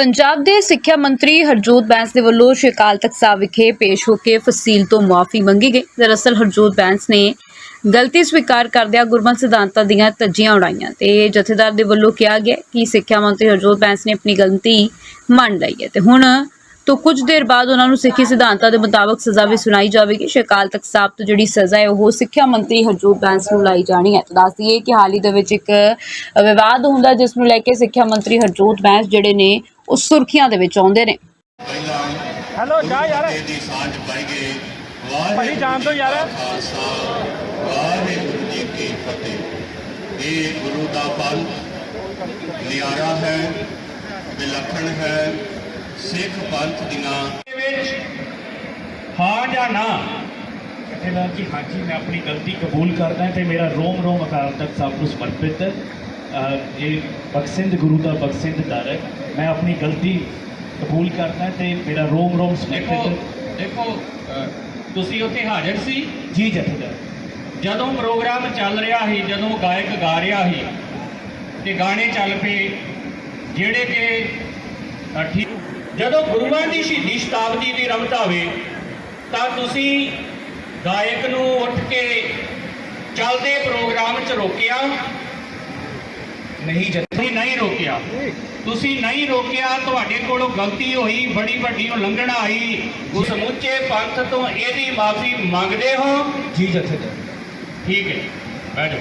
ਪੰਜਾਬ ਦੇ ਸਿੱਖਿਆ ਮੰਤਰੀ ਹਰਜੋਤ ਬੈਂਸ ਦੇ ਵੱਲੋਂ ਸ਼੍ਰੀ ਅਕਾਲ ਤਖਤ ਸਾਹਿਬ ਵਿਖੇ ਪੇਸ਼ ਹੋ ਕੇ ਫਸੀਲ ਤੋਂ ਮੁਆਫੀ ਮੰਗੀ ਗਈ। ਦਰਅਸਲ ਹਰਜੋਤ ਬੈਂਸ ਨੇ ਗਲਤੀ ਸਵੀਕਾਰ ਕਰਦਿਆਂ ਗੁਰਮਤਿ ਸਿਧਾਂਤਾਂ ਦੀਆਂ ਧੱਜੀਆਂ ਉਡਾਈਆਂ ਤੇ ਜਥੇਦਾਰ ਦੇ ਵੱਲੋਂ ਕਿਹਾ ਗਿਆ ਕਿ ਸਿੱਖਿਆ ਮੰਤਰੀ ਹਰਜੋਤ ਬੈਂਸ ਨੇ ਆਪਣੀ ਗਲਤੀ ਮੰਨ ਲਈ ਹੈ ਤੇ ਹੁਣ ਤੋਂ ਕੁਝ ਦੇਰ ਬਾਅਦ ਉਹਨਾਂ ਨੂੰ ਸਿੱਖੀ ਸਿਧਾਂਤਾਂ ਦੇ ਮੁਤਾਬਕ ਸਜ਼ਾ ਵੀ ਸੁਣਾਈ ਜਾਵੇਗੀ। ਸ਼੍ਰੀ ਅਕਾਲ ਤਖਤ ਸਾਹਿਬ ਤੋਂ ਜਿਹੜੀ ਸਜ਼ਾ ਹੈ, ਉਹ ਸਿੱਖਿਆ ਮੰਤਰੀ ਹਰਜੋਤ ਬੈਂਸ ਨੂੰ ਲਾਈ ਜਾਣੀ ਹੈ। ਤਾਂ ਦੱਸ ਦਈਏ ਕਿ ਹਾਲ ਹੀ ਦੇ ਵਿੱਚ ਇੱਕ ਵਿਵਾਦ ਹੁੰਦਾ ਜਿਸ ਨੂੰ ਲੈ ਕੇ ਸਿੱਖਿਆ ਮੰਤਰੀ ਹਰਜੋਤ ਬੈਂਸ ਜਿਹੜੇ ਨੇ ਉਹ ਸੁਰਖੀਆਂ ਦੇ ਵਿੱਚ ਆਉਂਦੇ ਨੇ। ਹੈਲੋ ਜਾ ਯਾਰ। ਦੀ ਸਾਂਝ ਪਾਈਏ ਭਾਈ ਜਾਣ ਦੋ ਯਾਰ। ਖਾਲਸਾ ਵਾਹਿਗੁਰੂ ਜੀ ਕੀ ਫਤਿਹ ਇਹ ਗੁਰੂ ਦਾ ਪੰਥ ਨਿਆਰਾ ਹੈ ਵਿਲੱਖਣ ਹੈ ਸਿੱਖ ਪੰਥ ਦੀਆਂ ਵਿੱਚ ਹਾਂ ਜਾਂ ਨਾ ਜਥੇਦਾਰ ਜੀ ਹਾਂਜੀ ਮੈਂ ਆਪਣੀ ਗਲਤੀ ਕਬੂਲ ਕਰਦਾ ਤੇ ਮੇਰਾ ਰੋਮ ਰੋਮ ਅਕਾਲ ਤਖਤ ਸਾਹਿਬ ਨੂੰ ਸਮਰਪਿਤ ਇਹ ਬਖਸ਼ਿੰਦ ਗੁਰੂ ਦਾ ਬਖਸ਼ਿੰਦ ਦਰ ਹੈ। ਮੈਂ ਆਪਣੀ ਗਲਤੀ ਕਬੂਲ ਕਰਦਾ ਤੇ ਮੇਰਾ ਰੋਮ ਰੋਮ ਸਮਰਪਿਤ ਦੇਖੋ ਤੁਸੀਂ ਉੱਥੇ ਹਾਜ਼ਰ ਸੀ? ਜੀ ਜਥੇਦਾਰ। ਜਦੋਂ ਪ੍ਰੋਗਰਾਮ ਚੱਲ ਰਿਹਾ ਸੀ ਜਦੋਂ ਗਾਇਕ ਗਾ ਰਿਹਾ ਸੀ ਤੇ ਗਾਣੇ ਚੱਲ ਪਏ ਜਿਹੜੇ ਕਿ ਜਦੋਂ ਗੁਰੂਆਂ ਦੀ ਸ਼ਹੀਦੀ ਸ਼ਤਾਬਦੀ ਦੀ ਰਮਤ ਆਵੇ ਤਾਂ ਤੁਸੀਂ ਗਾਇਕ ਨੂੰ ਉੱਠ ਕੇ ਚੱਲਦੇ ਪ੍ਰੋਗਰਾਮ 'ਚ ਰੋਕਿਆ ਨਹੀਂ ਤੁਸੀਂ ਨਹੀਂ ਰੋਕਿਆ। ਤੁਸੀਂ ਨਹੀਂ ਰੋਕਿਆ ਤੁਹਾਡੇ ਕੋਲੋਂ ਗਲਤੀ ਹੋਈ ਬੜੀ ਵੱਡੀ ਉਲੰਘਣਾ ਆਈ। ਉਸ ਸਮੁੱਚੇ ਪੰਥ ਤੋਂ ਇਹਦੀ ਮਾਫੀ ਮੰਗਦੇ ਹੋ? ਜੀ ਜਥੇਦਾਰ ਠੀਕ ਹੈ ਬੈਠੋ